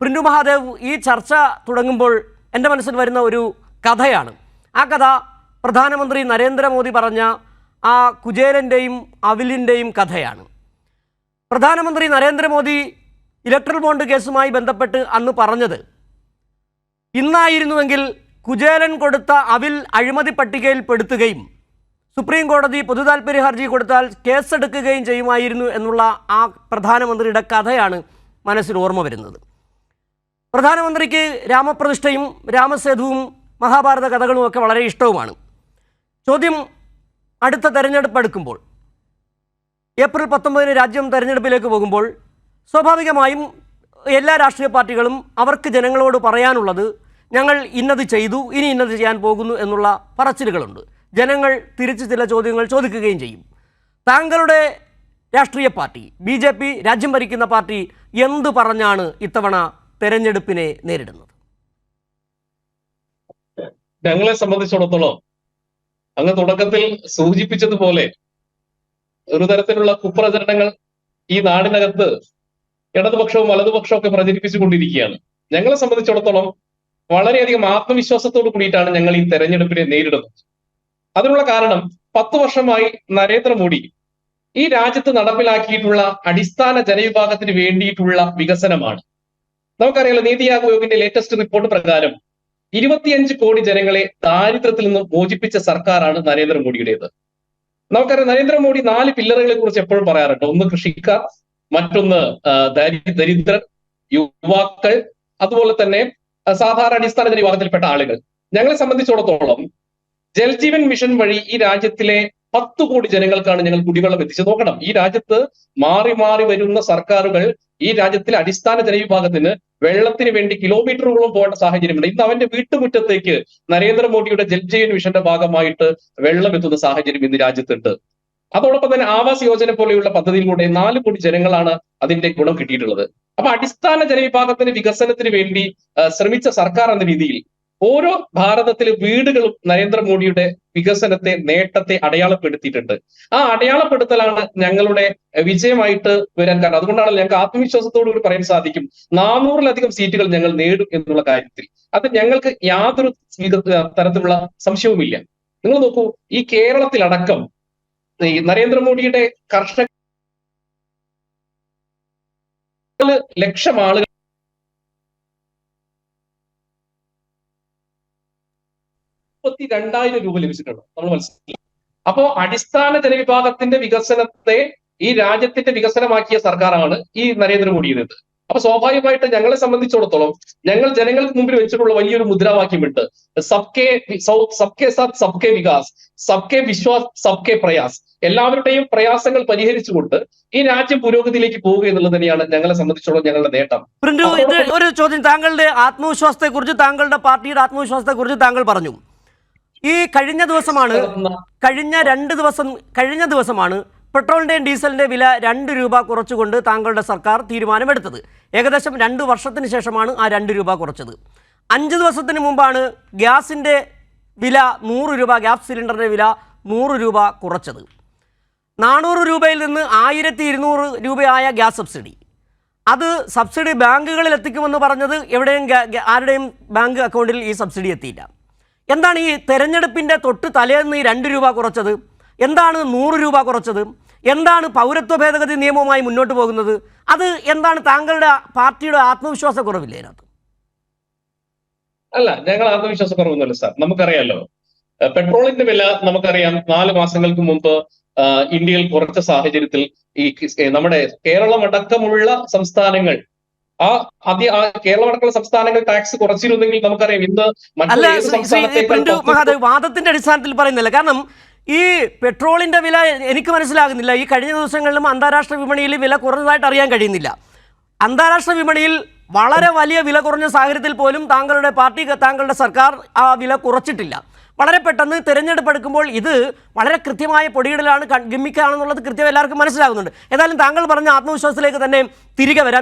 Print Mahadev ഈ ചർച്ച തുടങ്ങുമ്പോൾ എന്റെ മനസ്സിൽ വരുന്ന ഒരു കഥയാണ്. ആ കഥ പ്രധാനമന്ത്രി നരേന്ദ്രമോദി പറഞ്ഞ ആ കുചേലന്റെയും അവിലിന്റെയും കഥയാണ്. പ്രധാനമന്ത്രി നരേന്ദ്രമോദി ഇലക്ട്രൽ ബോണ്ട് കേസുമായി ബന്ധപ്പെട്ട് അന്ന് പറഞ്ഞത് ഇന്നായിരുന്നുവെങ്കിൽ കുചേലൻ കൊടുത്ത അവിൽ അഴിമതി പട്ടികയിൽ പെടുത്തുകയും സുപ്രീം കോടതി പൊതുതാൽപര്യ ഹർജി കൊടുത്താൽ കേസെടുക്കുകയും ചെയ്യുമായിരുന്നു എന്നുള്ള ആ പ്രധാനമന്ത്രിയുടെ കഥയാണ് മനസ്സിൽ ഓർമ്മ വരുന്നത്. പ്രധാനമന്ത്രിക്ക് രാമപ്രതിഷ്ഠയും രാമസേതുവും മഹാഭാരത കഥകളും ഒക്കെ വളരെ ഇഷ്ടവുമാണ്. ചോദ്യം അടുത്ത തെരഞ്ഞെടുപ്പ് അടുക്കുമ്പോൾ ഏപ്രിൽ പത്തൊമ്പതിന് രാജ്യം തെരഞ്ഞെടുപ്പിലേക്ക് പോകുമ്പോൾ സ്വാഭാവികമായും എല്ലാ രാഷ്ട്രീയ പാർട്ടികളും അവർക്ക് ജനങ്ങളോട് പറയാനുള്ളത് ഞങ്ങൾ ഇന്നത് ചെയ്തു ഇനി ഇന്നത് ചെയ്യാൻ പോകുന്നു എന്നുള്ള പറച്ചിലുകളുണ്ട്. ജനങ്ങൾ തിരിച്ച് ചില ചോദ്യങ്ങൾ ചോദിക്കുകയും ചെയ്യും. താങ്കളുടെ രാഷ്ട്രീയ പാർട്ടി ബി രാജ്യം ഭരിക്കുന്ന പാർട്ടി എന്തു പറഞ്ഞാണ് ഇത്തവണ തെരഞ്ഞെടുപ്പിനെ നേരിടുന്നത്. ഞങ്ങളെ സംബന്ധിച്ചിടത്തോളം അങ്ങ് തുടക്കത്തിൽ സൂചിപ്പിച്ചതുപോലെ ഒരു തരത്തിലുള്ള കുപ്രചരണങ്ങൾ ഈ നാടിനകത്ത് ഇടതുപക്ഷവും വലതുപക്ഷവും ഒക്കെ പ്രചരിപ്പിച്ചുകൊണ്ടിരിക്കുകയാണ് ഞങ്ങളെ സംബന്ധിച്ചിടത്തോളം വളരെയധികം ആത്മവിശ്വാസത്തോട് കൂടിയിട്ടാണ് ഞങ്ങൾ ഈ തെരഞ്ഞെടുപ്പിനെ നേരിടുന്നത്. അതിനുള്ള കാരണം പത്ത് വർഷമായി നരേന്ദ്രമോദി ഈ രാജ്യത്ത് നടപ്പിലാക്കിയിട്ടുള്ള അടിസ്ഥാന ജനവിഭാഗത്തിന് വേണ്ടിയിട്ടുള്ള വികസനമാണ്. നമുക്കറിയാലോ നീതി ആയോഗിന്റെ ലേറ്റസ്റ്റ് റിപ്പോർട്ട് പ്രകാരം ഇരുപത്തിയഞ്ച് കോടി ജനങ്ങളെ ദാരിദ്ര്യത്തിൽ നിന്ന് മോചിപ്പിച്ച സർക്കാരാണ് നരേന്ദ്രമോദിയുടേത്. നമുക്കറിയാം നരേന്ദ്രമോദി നാല് പില്ലറുകളെ കുറിച്ച് എപ്പോഴും പറയാറുണ്ട്. ഒന്ന് കൃഷിക്കാർ മറ്റൊന്ന് ദരിദ്രർ യുവാക്കൾ അതുപോലെ തന്നെ സാധാരണ അടിസ്ഥാന വിഭാഗത്തിൽപ്പെട്ട ആളുകൾ. ഞങ്ങളെ സംബന്ധിച്ചിടത്തോളം ജൽജീവൻ മിഷൻ വഴി ഈ രാജ്യത്തിലെ പത്ത് കോടി ജനങ്ങൾക്കാണ് ഞങ്ങൾ കുടിവെള്ളം എത്തിച്ചു നോക്കണം ഈ രാജ്യത്ത് മാറി മാറി വരുന്ന സർക്കാരുകൾ ഈ രാജ്യത്തിലെ അടിസ്ഥാന ജനവിഭാഗത്തിന് വെള്ളത്തിന് വേണ്ടി കിലോമീറ്ററുകളും പോകേണ്ട സാഹചര്യമുണ്ട്. ഇന്ന് അവന്റെ വീട്ടുമുറ്റത്തേക്ക് നരേന്ദ്രമോദിയുടെ ജൽജീവൻ മിഷന്റെ ഭാഗമായിട്ട് വെള്ളം എത്തുന്ന സാഹചര്യം ഇന്ന് രാജ്യത്തുണ്ട്. അതോടൊപ്പം തന്നെ ആവാസ് യോജന പോലെയുള്ള പദ്ധതിയിലൂടെ നാല് കോടി ജനങ്ങളാണ് അതിന്റെ ഗുണം കിട്ടിയിട്ടുള്ളത്. അപ്പൊ അടിസ്ഥാന ജനവിഭാഗത്തിന്റെ വികസനത്തിന് വേണ്ടി ശ്രമിച്ച സർക്കാർ എന്ന രീതിയിൽ ഓരോ ഭാരതത്തിലെ വീടുകളും നരേന്ദ്രമോദിയുടെ വികസനത്തെ നേട്ടത്തെ അടയാളപ്പെടുത്തിയിട്ടുണ്ട്. ആ അടയാളപ്പെടുത്തലാണ് ഞങ്ങളുടെ വിജയമായിട്ട് വരാൻ കാരണം. അതുകൊണ്ടാണ് ഞങ്ങൾക്ക് ആത്മവിശ്വാസത്തോടു കൂടി പറയാൻ സാധിക്കും. നാനൂറിലധികം സീറ്റുകൾ ഞങ്ങൾ നേടും എന്നുള്ള കാര്യത്തിൽ. അത് ഞങ്ങൾക്ക് യാതൊരു തരത്തിലുള്ള സംശയവുമില്ല. നിങ്ങൾ നോക്കൂ ഈ കേരളത്തിലടക്കം ഈ നരേന്ദ്രമോദിയുടെ കർഷക ലക്ഷം ആളുകൾ മുപ്പത്തി രണ്ടായിരം രൂപ ലഭിച്ചിട്ടുണ്ട്. നമ്മൾ മനസ്സിലാക്കി അപ്പോ അടിസ്ഥാന ജനവിഭാഗത്തിന്റെ വികസനത്തെ ഈ രാജ്യത്തിന്റെ വികസനമാക്കിയ സർക്കാരാണ് ഈ നരേന്ദ്രമോദിയുടേത് അപ്പൊ സ്വാഭാവികമായിട്ട് ഞങ്ങളെ സംബന്ധിച്ചിടത്തോളം ഞങ്ങൾ ജനങ്ങൾക്ക് മുമ്പിൽ വെച്ചിട്ടുള്ള വലിയൊരു മുദ്രാവാക്യമുണ്ട്. സബ്കെ സബ്കേ സബ്കെ സാത്ത് സബ്കെ വികാസ് സബ്കെ വിശ്വാസ് സബ്കെ പ്രയാസ്. എല്ലാവരുടെയും പ്രയാസങ്ങൾ പരിഹരിച്ചുകൊണ്ട് ഈ രാജ്യം പുരോഗതിയിലേക്ക് പോവുക എന്നുള്ളത് തന്നെയാണ് ഞങ്ങളെ സംബന്ധിച്ചുള്ള ഞങ്ങളുടെ നേട്ടം. ഒരു ചോദ്യം. താങ്കളുടെ ആത്മവിശ്വാസത്തെ കുറിച്ച് താങ്കളുടെ പാർട്ടിയുടെ ആത്മവിശ്വാസത്തെ കുറിച്ച് താങ്കൾ പറഞ്ഞു. ഈ കഴിഞ്ഞ ദിവസമാണ് കഴിഞ്ഞ രണ്ട് ദിവസം കഴിഞ്ഞ ദിവസമാണ് പെട്രോളിന്റെയും ഡീസലിന്റെ വില രണ്ട് രൂപ കുറച്ചുകൊണ്ട് താങ്കളുടെ സർക്കാർ തീരുമാനമെടുത്തത്. ഏകദേശം രണ്ട് വർഷത്തിന് ശേഷമാണ് ആ രണ്ട് രൂപ കുറച്ചത്. അഞ്ച് ദിവസത്തിന് മുമ്പാണ് ഗ്യാസിന്റെ വില നൂറ് രൂപ ഗ്യാസ് സിലിണ്ടറിന്റെ വില നൂറ് രൂപ കുറച്ചത്. നാനൂറ് രൂപയിൽ നിന്ന് ആയിരത്തി ഇരുന്നൂറ് രൂപയായ ഗ്യാസ് സബ്സിഡി. അത് സബ്സിഡി ബാങ്കുകളിൽ എത്തിക്കുമെന്ന് പറഞ്ഞത് എവിടെയും ആരുടെയും ബാങ്ക് അക്കൗണ്ടിൽ ഈ സബ്സിഡി എത്തിയില്ല. എന്താണ് ഈ തെരഞ്ഞെടുപ്പിന്റെ തൊട്ട് തലേന്ന് ഈ രണ്ട് രൂപ കുറച്ചത്? എന്താണ് നൂറ് രൂപ കുറച്ചത്? എന്താണ് പൗരത്വ ഭേദഗതി നിയമവുമായി മുന്നോട്ട് പോകുന്നത്? അത് എന്താണ് താങ്കളുടെ പാർട്ടിയുടെ ആത്മവിശ്വാസക്കുറവില്ലേ അതിനകത്ത് അല്ല ഞങ്ങൾ ആത്മവിശ്വാസക്കുറവൊന്നുമില്ല സാർ. നമുക്കറിയാലോ. പെട്രോളിന്റെ വില നമുക്കറിയാം. നാല് മാസങ്ങൾക്ക് മുമ്പ് ഇന്ത്യയിൽ കുറച്ച സാഹചര്യത്തിൽ ഈ നമ്മുടെ കേരളം അടക്കമുള്ള സംസ്ഥാനങ്ങൾ ആ അതി ആ കേരളം അടക്കമുള്ള സംസ്ഥാനങ്ങൾ ടാക്സ് കുറച്ചിരുന്നെങ്കിൽ നമുക്കറിയാം ഇന്ന് മഹാദേവ് വാദത്തിന്റെ അടിസ്ഥാനത്തിൽ പറയുന്നില്ല. കാരണം ഈ പെട്രോളിന്റെ വില എനിക്ക് മനസ്സിലാകുന്നില്ല. ഈ കഴിഞ്ഞ ദിവസങ്ങളിലും അന്താരാഷ്ട്ര വിപണിയിൽ വില കുറഞ്ഞതായിട്ട് അറിയാൻ കഴിയുന്നില്ല. അന്താരാഷ്ട്ര വിപണിയിൽ വളരെ വലിയ വില കുറഞ്ഞ സാഹചര്യത്തിൽ പോലും താങ്കളുടെ പാർട്ടി താങ്കളുടെ സർക്കാർ ആ വില കുറച്ചിട്ടില്ല. വളരെ പെട്ടെന്ന് തിരഞ്ഞെടുപ്പ് എടുക്കുമ്പോൾ ഇത് വളരെ കൃത്യമായ പൊടിയിടലാണ് ഗമ്മിക്കാണെന്നുള്ളത് കൃത്യം എല്ലാവർക്കും മനസ്സിലാകുന്നുണ്ട്. ഏതായാലും താങ്കൾ പറഞ്ഞ ആത്മവിശ്വാസത്തിലേക്ക് തന്നെ തിരികെ